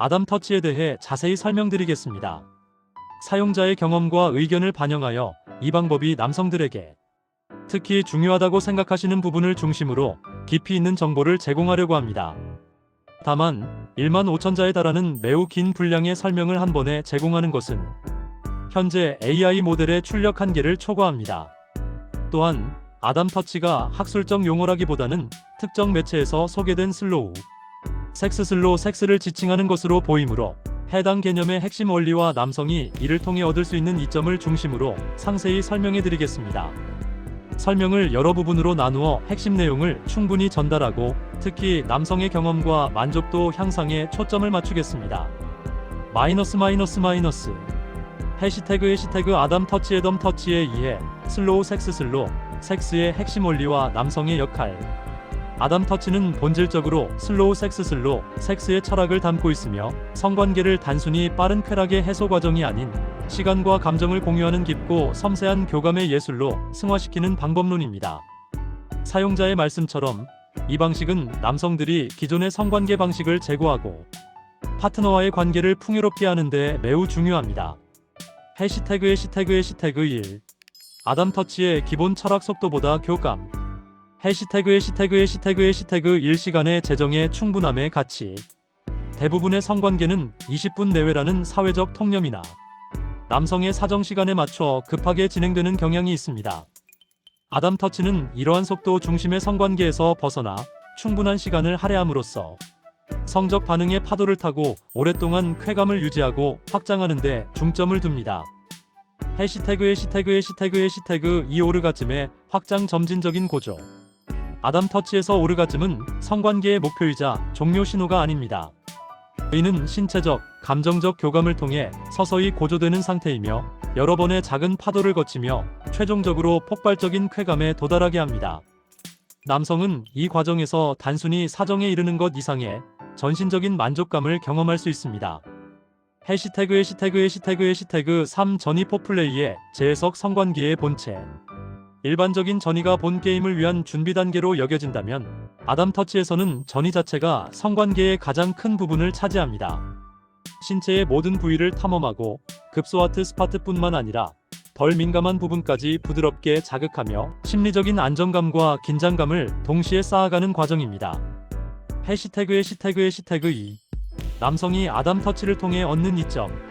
아담 터치에 대해 자세히 설명드리겠습니다. 사용자의 경험과 의견을 반영하여 이 방법이 남성들에게 특히 중요하다고 생각하시는 부분을 중심으로 깊이 있는 정보를 제공하려고 합니다. 다만 1만 5천자에 달하는 매우 긴 분량의 설명을 한 번에 제공하는 것은 현재 AI 모델의 출력 한계를 초과합니다. 또한 아담 터치가 학술적 용어라기보다는 특정 매체에서 소개된 슬로우, 섹스 슬로 섹스를 지칭하는 것으로 보이므로 해당 개념의 핵심 원리와 남성이 이를 통해 얻을 수 있는 이점을 중심으로 상세히 설명해 드리겠습니다. 설명을 여러 부분으로 나누어 핵심 내용을 충분히 전달하고 특히 남성의 경험과 만족도 향상에 초점을 맞추겠습니다. 마이너스 마이너스 마이너스 해시태그 해시태그 아담 터치의 덤 터치에 의해 슬로우 섹스 슬로 섹스의 핵심 원리와 남성의 역할 아담 터치는 본질적으로 슬로우 섹스 슬로 섹스의 철학을 담고 있으며 성관계를 단순히 빠른 쾌락의 해소 과정이 아닌 시간과 감정을 공유하는 깊고 섬세한 교감의 예술로 승화시키는 방법론입니다. 사용자의 말씀처럼 이 방식은 남성들이 기존의 성관계 방식을 제고하고 파트너와의 관계를 풍요롭게 하는 데 매우 중요합니다. 해시태그 해시태그 해시태그 1 아담 터치의 기본 철학 속도보다 교감 해시태그 해시태그 해시태그 해시태그 1시간의 재정의 충분함의 가치 대부분의 성관계는 20분 내외라는 사회적 통념이나 남성의 사정 시간에 맞춰 급하게 진행되는 경향이 있습니다. 아담 터치는 이러한 속도 중심의 성관계에서 벗어나 충분한 시간을 할애함으로써 성적 반응의 파도를 타고 오랫동안 쾌감을 유지하고 확장하는 데 중점을 둡니다. 해시태그 해시태그 해시태그 해시태그 이 오르가즘의 확장 점진적인 고조 아담 터치에서 오르가즘은 성관계의 목표이자 종료 신호가 아닙니다. 이는 신체적, 감정적 교감을 통해 서서히 고조되는 상태이며 여러 번의 작은 파도를 거치며 최종적으로 폭발적인 쾌감에 도달하게 합니다. 남성은 이 과정에서 단순히 사정에 이르는 것 이상의 전신적인 만족감을 경험할 수 있습니다. 해시태그 해시태그 해시태그 해시태그 3 전이 포플레이의 재해석 성관계의 본체 일반적인 전이가 본 게임을 위한 준비 단계로 여겨진다면 아담 터치에서는 전이 자체가 성관계의 가장 큰 부분을 차지합니다. 신체의 모든 부위를 탐험하고 급소하트 스파트뿐만 아니라 덜 민감한 부분까지 부드럽게 자극하며 심리적인 안정감과 긴장감을 동시에 쌓아가는 과정입니다. 해시태그 해시태그 해시태그 2 남성이 아담 터치를 통해 얻는 이점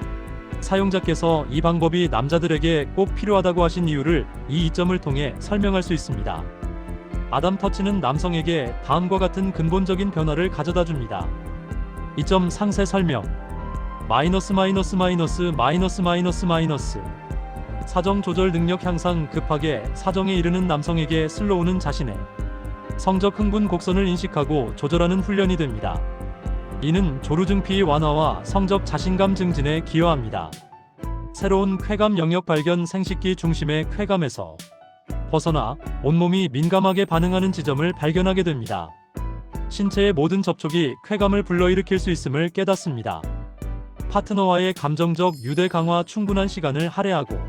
사용자께서 이 방법이 남자들에게 꼭 필요하다고 하신 이유를 이 이점을 통해 설명할 수 있습니다. 아담 터치는 남성에게 다음과 같은 근본적인 변화를 가져다 줍니다. 이점 상세 설명 마이너스 마이너스 마이너스 마이너스 마이너스 마이너스 사정 조절 능력 향상 급하게 사정에 이르는 남성에게 슬로우는 자신의 성적 흥분 곡선을 인식하고 조절하는 훈련이 됩니다. 이는 조루증피 완화와 성적 자신감 증진에 기여합니다. 새로운 쾌감 영역 발견 생식기 중심의 쾌감에서 벗어나 온몸이 민감하게 반응하는 지점을 발견하게 됩니다. 신체의 모든 접촉이 쾌감을 불러일으킬 수 있음을 깨닫습니다. 파트너와의 감정적 유대 강화 충분한 시간을 할애하고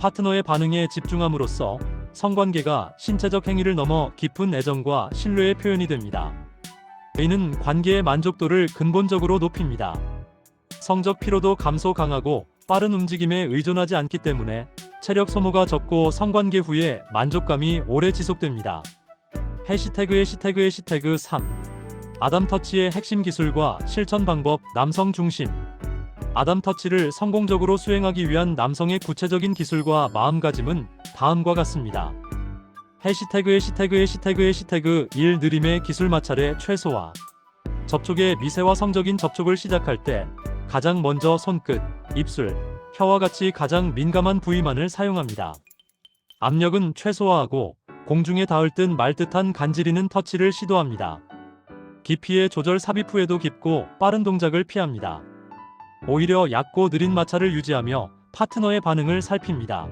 파트너의 반응에 집중함으로써 성관계가 신체적 행위를 넘어 깊은 애정과 신뢰의 표현이 됩니다. 이는 관계의 만족도를 근본적으로 높입니다. 성적 피로도 감소 강하고 빠른 움직임에 의존하지 않기 때문에 체력 소모가 적고 성관계 후에 만족감이 오래 지속됩니다. 해시태그 해시태그 해시태그 3 아담 터치의 핵심 기술과 실천 방법 남성 중심 아담 터치를 성공적으로 수행하기 위한 남성의 구체적인 기술과 마음가짐은 다음과 같습니다. 해시태그 해시태그 해시태그 해시태그 1 느림의 기술 마찰의 최소화 접촉의 미세와 성적인 접촉을 시작할 때 가장 먼저 손끝, 입술, 혀와 같이 가장 민감한 부위만을 사용합니다. 압력은 최소화하고 공중에 닿을 듯 말 듯한 간지리는 터치를 시도합니다. 깊이의 조절 삽입 후에도 깊고 빠른 동작을 피합니다. 오히려 얕고 느린 마찰을 유지하며 파트너의 반응을 살핍니다.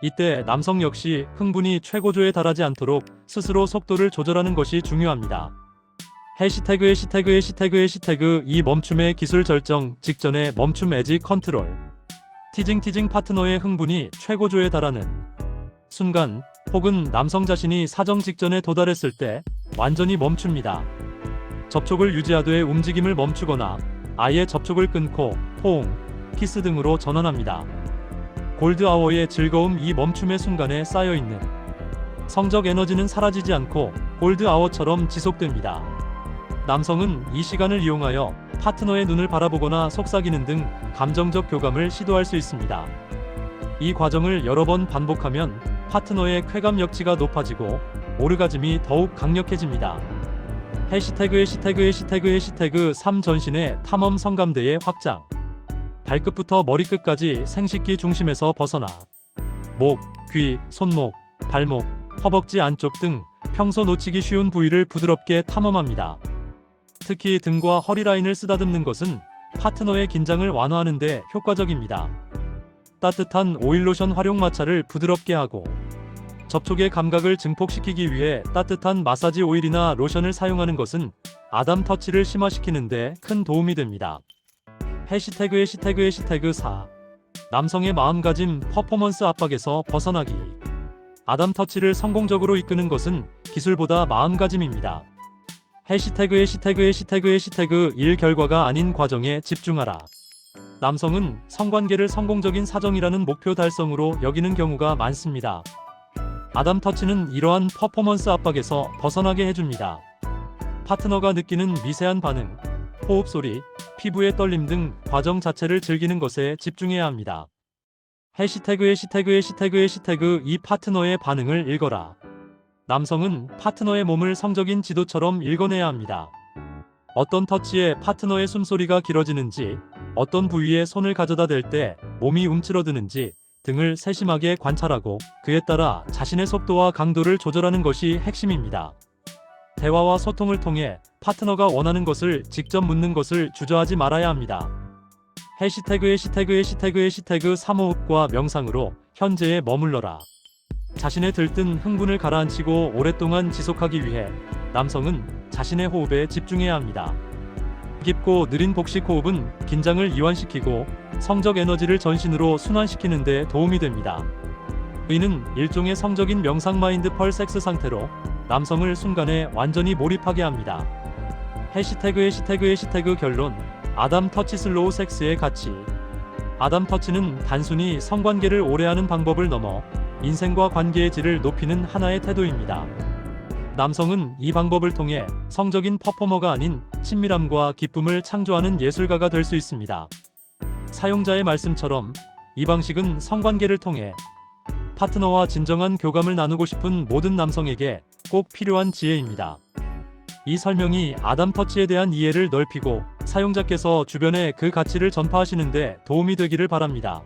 이때 남성 역시 흥분이 최고조에 달하지 않도록 스스로 속도를 조절하는 것이 중요합니다. 해시태그 해시태그 해시태그 해시태그 이 멈춤의 기술 절정 직전의 멈춤 에지 컨트롤 티징 티징 파트너의 흥분이 최고조에 달하는 순간 혹은 남성 자신이 사정 직전에 도달했을 때 완전히 멈춥니다. 접촉을 유지하되 움직임을 멈추거나 아예 접촉을 끊고 포옹, 키스 등으로 전환합니다. 골드아워의 즐거움 이 멈춤의 순간에 쌓여있는 성적 에너지는 사라지지 않고 골드아워처럼 지속됩니다. 남성은 이 시간을 이용하여 파트너의 눈을 바라보거나 속삭이는 등 감정적 교감을 시도할 수 있습니다. 이 과정을 여러 번 반복하면 파트너의 쾌감 역치가 높아지고 오르가즘이 더욱 강력해집니다. 해시태그 해시태그 해시태그 해시태그 3 전신의 탐험 성감대의 확장 발끝부터 머리끝까지 생식기 중심에서 벗어나 목, 귀, 손목, 발목, 허벅지 안쪽 등 평소 놓치기 쉬운 부위를 부드럽게 탐험합니다. 특히 등과 허리 라인을 쓰다듬는 것은 파트너의 긴장을 완화하는 데 효과적입니다. 따뜻한 오일 로션 활용 마찰을 부드럽게 하고 접촉의 감각을 증폭시키기 위해 따뜻한 마사지 오일이나 로션을 사용하는 것은 아담 터치를 심화시키는 데 큰 도움이 됩니다. 해시태그 해시태그 해시태그 4 남성의 마음가짐 퍼포먼스 압박에서 벗어나기 아담 터치를 성공적으로 이끄는 것은 기술보다 마음가짐입니다. 해시태그 해시태그 해시태그 해시태그 일 결과가 아닌 과정에 집중하라. 남성은 성관계를 성공적인 사정이라는 목표 달성으로 여기는 경우가 많습니다. 아담 터치는 이러한 퍼포먼스 압박에서 벗어나게 해줍니다. 파트너가 느끼는 미세한 반응, 호흡 소리, 피부의 떨림 등 과정 자체를 즐기는 것에 집중해야 합니다. 해시태그 해시태그 해시태그 해시태그 이 파트너의 반응을 읽어라. 남성은 파트너의 몸을 성적인 지도처럼 읽어내야 합니다. 어떤 터치에 파트너의 숨소리가 길어지는지, 어떤 부위에 손을 가져다 댈 때 몸이 움츠러드는지 등을 세심하게 관찰하고 그에 따라 자신의 속도와 강도를 조절하는 것이 핵심입니다. 대화와 소통을 통해 파트너가 원하는 것을 직접 묻는 것을 주저하지 말아야 합니다. 해시태그 해시태그 해시태그 해시태그 사모흡과 명상으로 현재에 머물러라. 자신의 들뜬 흥분을 가라앉히고 오랫동안 지속하기 위해 남성은 자신의 호흡에 집중해야 합니다. 깊고 느린 복식 호흡은 긴장을 이완시키고 성적 에너지를 전신으로 순환시키는 데 도움이 됩니다. 이는 일종의 성적인 명상 마인드 펄 섹스 상태로 남성을 순간에 완전히 몰입하게 합니다. 해시태그 해시태그 해시태그 결론 아담 터치 슬로우 섹스의 가치 아담 터치는 단순히 성관계를 오래하는 방법을 넘어 인생과 관계의 질을 높이는 하나의 태도입니다. 남성은 이 방법을 통해 성적인 퍼포머가 아닌 친밀함과 기쁨을 창조하는 예술가가 될 수 있습니다. 사용자의 말씀처럼 이 방식은 성관계를 통해 파트너와 진정한 교감을 나누고 싶은 모든 남성에게 꼭 필요한 지혜입니다. 이 설명이 아담 터치에 대한 이해를 넓히고 사용자께서 주변에 그 가치를 전파하시는데 도움이 되기를 바랍니다.